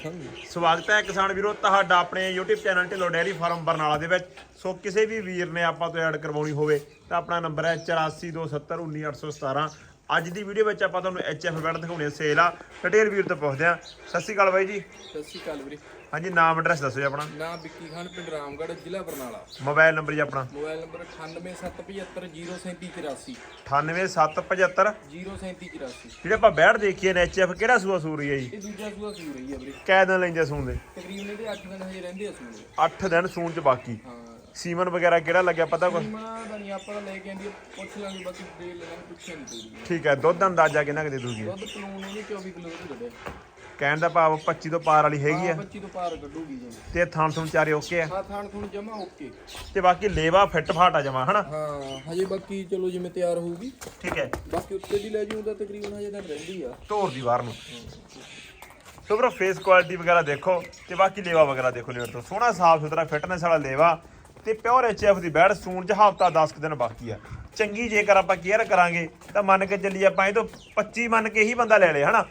ਸਵਾਗਤ ਹੈ ਕਿਸਾਨ ਵੀਰੋ, ਤੁਹਾਡਾ ਆਪਣੇ YouTube channel Dhillon dairy farm Barnala ਦੇ ਵਿੱਚ। ਸੋ ਕਿਸੇ ਵੀ ਵੀਰ ਨੇ ਆਪਾਂ ਤੋਂ ਐਡ ਕਰਵਾਉਣੀ ਹੋਵੇ ਤਾਂ ਆਪਣਾ ਨੰਬਰ ਹੈ 8427191817 ਅੱਜ ਦੀ ਵੀਡੀਓ ਵਿੱਚ ਆਪਾਂ ਤੁਹਾਨੂੰ HF ਬੈਡ ਦਿਖਾਉਣੇ ਸੇਲ ਆ। ਡਿਟੇਲ ਵੀਰ ਤੋਂ ਪੁੱਛਦੇ ਆ ਸਤਿ ਸ਼੍ਰੀ ਅਕਾਲ ਬਾਈ ਜੀ। ਸਤਿ ਸ਼੍ਰੀ ਅਕਾਲ ਵੀਰੇ। ਹਾਂਜੀ ਨਾਮ ਐਡਰੈਸ ਦੱਸੋ ਜੀ ਆਪਣਾ। ਨਾਮ ਵਿੱਕੀ ਖਾਨ ਪਿੰਡ ਰਾਮਗੜ੍ਹ ਜ਼ਿਲ੍ਹਾ ਬਰਨਾਲਾ। ਮੋਬਾਈਲ ਨੰਬਰ ਜੀ ਆਪਣਾ। ਮੋਬਾਈਲ ਨੰਬਰ 9875703784 98775 03784 ਜਿਹੜੇ ਆਪਾਂ ਬੈਡ ਦੇਖੀਏ ਨੇ HF ਕਿਹੜਾ ਸੂਆ ਸੂਰੀ ਹੈ ਜੀ? ਇਹ ਦੂਜਾ ਸੂਆ ਸੂ ਰਹੀ ਹੈ ਵੀਰੇ। ਕੈ ਦਿਨ ਲੈਂਦੇ ਸੂਣ ਦੇ? ਤਕਰੀਬਨ ਇਹਦੇ 8 ਦਿਨ ਹਜੇ ਰਹਿੰਦੇ ਆ ਸੂਏ 8 ਦਿਨ ਸੂਣ ਚ ਬਾਕੀ। ਹਾਂ। ਸੀਮਨ ਵਗੈਰਾ ਕਿਹੜਾ ਲੱਗਿਆ ਪਤਾ ਕੁਛ ਮਣਾ ਦਾ ਨਹੀਂ ਆਪਾਂ ਲੈ ਕੇ ਆਂਦੀ ਪੁੱਛ ਲਾਂਗੇ ਬਾਕੀ ਦੇ ਲੈਣਾ ਪੁੱਛਿਆ ਨਹੀਂ ਕੋਈ ਠੀਕ ਹੈ ਦੁੱਧ ਦਾ ਅੰਦਾਜ਼ਾ ਕਿੰਨਾ ਕੁ ਦੇ ਦੂਗੀ ਦੁੱਧ ਪਲੂਣ ਉਹਨੇ 24 ਕਿਲੋ ਦੁੱਧ ਕੱਢਿਆ ਕਹਿਣ ਦਾ ਭਾਵ 25 ਤੋਂ ਪਾਰ ਵਾਲੀ ਹੈਗੀ ਆ। 25 ਤੋਂ ਪਾਰ ਕੱਢੂਗੀ ਜੀ। ਤੇ ਥਾਣ ਥੁਣ ਚਾਰੇ ਓਕੇ ਆ। ਹਾਂ ਥਾਣ ਥੂਣ ਜਮਾ ਓਕੇ ਤੇ ਬਾਕੀ ਲੇਵਾ ਫਿੱਟ ਫਾਟਾ ਜਮਾ ਹਨਾ? ਹਾਂ ਹਜੇ ਬਾਕੀ ਚਲੋ ਜਿਵੇਂ ਤਿਆਰ ਹੋਊਗੀ। ਠੀਕ ਹੈ। ਬਾਕੀ ਉੱਤੇ ਦੀ ਲੈ ਜੂ ਤਾਂ ਤਕਰੀਬਨ ਹਜੇ ਦਿਨ ਰਹਿੰਦੀ ਆ। ਧੋਰ ਦੀ ਬਾਹਰ ਨੂੰ। ਸੋ ਬਰੋ ਫੇਸ ਕੁਆਲਿਟੀ ਵਗੈਰਾ ਦੇਖੋ ਤੇ ਬਾਕੀ ਲੇਵਾ ਵਗੈਰਾ ਦੇਖੋ ਲੇਵਰ ਤੋਂ। ਸੋਹਣਾ ਸਾਫ਼ ਸੁਥਰਾ ਫਿਟਨੈਸ ਵਾਲਾ ਲੇਵਾ ਤੇ ਪਿਓਰ ਐਚਐਫ ਦੀ ਬੈਡ ਸੂਣ ਚ ਹਫਤਾ 10 ਕੁ ਦਿਨ ਬਾਕੀ ਆ। ਚੰਗੀ ਜੇਕਰ ਆਪਾਂ ਕੇਅਰ ਕਰਾਂਗੇ ਤਾਂ ਮੰਨ ਕੇ ਚੱਲੀ ਆਪਾਂ ਇਹ ਤੋਂ 25 ਮੰਨ ਕੇ ਹੀ ਬੰਦਾ ਲੈ ਲੇ ਹਨਾ?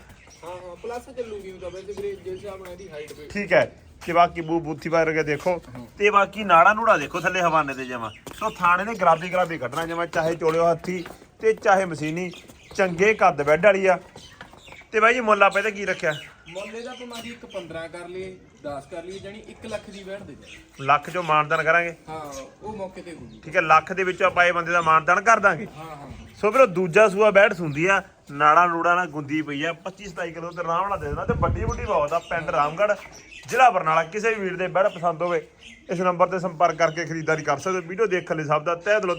ਹਾਂ ਹਾਂ ਪਲੱਸ ਚੱਲੂਗੀ ਉਹ ਤਾਂ ਵੈਸੇ ਵੀਰੇ ਜਿਸ ਹਿਸਾਬ ਨਾਲ ਇਹਦੀ ਹਾਈਟ ਵੇ ਠੀਕ ਹੈ ਤੇ ਬਾਕੀ ਬੂ ਬੂਥੀ ਵਰਗੇ ਦੇਖੋ। ਤੇ ਬਾਕੀ ਨਾੜਾ ਨੂੜਾ ਦੇਖੋ ਥੱਲੇ ਹਵਾਨੇ ਤੇ ਜਮਾ। ਸੋ ਥਾਣੇ ਨੇ ਗਰਾਬੀ ਗਰਾਬੀ ਕੱਢਣਾ ਜਮਾ ਚਾਹੇ ਚੋਲਿਓ ਹੱਥੀ ਤੇ ਚਾਹੇ ਮਸ਼ੀਨੀ। ਚੰਗੇ ਕੱਦ ਬੈੱਡ ਵਾਲੀ ਆ। ਤੇ ਬਾਈ ਜੀ ਮੁੱਲ ਆਪਾਂ ਇਹਦਾ ਕੀ ਰੱਖਿਆ? ਮੁੱਲ ਇਹਦਾ ਭਾਵੇਂ ਦੀ ਇੱਕ 15 ਕਰ ਲਈਏ 10 ਕਰ ਲਈਏ ਜਾਨੀ 1 ਲੱਖ ਦੀ ਵੈਟ ਦੇ ਦੇ ਲੱਖ ਚੋਂ ਮਾਨਦਾਨ ਕਰਾਂਗੇ? ਹਾਂ ਉਹ ਮੌਕੇ ਤੇ ਹੋਊਗੀ। ਠੀਕ ਹੈ ਲੱਖ ਦੇ ਵਿੱਚੋਂ ਆਪਾਂ ਇਹ ਬੰਦੇ ਦਾ ਮਾਨਦਾਨ ਕਰ ਦਾਂਗੇ। ਹਾਂ ਹਾਂ ਸੋ ਵੀਰੋ ਦੂਜਾ ਸੂਆ ਬੈਠ ਸੁੰਦੀ ਆ ਨਾੜਾ ਨੂੜਾ ਨਾਲ ਗੁੰਦੀ ਪਈ ਆ 25 27 ਕਿਲੋ ਤੇ ਆਰਾਮ ਨਾਲ ਦੇ ਦੇਣਾ ਤੇ ਵੱਡੀ ਵੱਡੀ ਬਹੁਤ ਆ, ਪਿੰਡ ਰਾਮਗੜ੍ਹ, ਜ਼ਿਲ੍ਹਾ ਬਰਨਾਲਾ, ਕਿਸੇ ਵੀ ਵੀਰ ਦੇ ਬੈੜ ਪਸੰਦ ਹੋਵੇ, ਇਸ ਨੰਬਰ ਤੇ ਸੰਪਰਕ ਕਰਕੇ ਖਰੀਦਦਾਰੀ ਕਰ ਸਕਦੇ ਹੋ, ਵੀਡੀਓ ਦੇਖਣ ਲਈ ਸਭ ਦਾ ਤਹਿ ਦਿਲੋਂ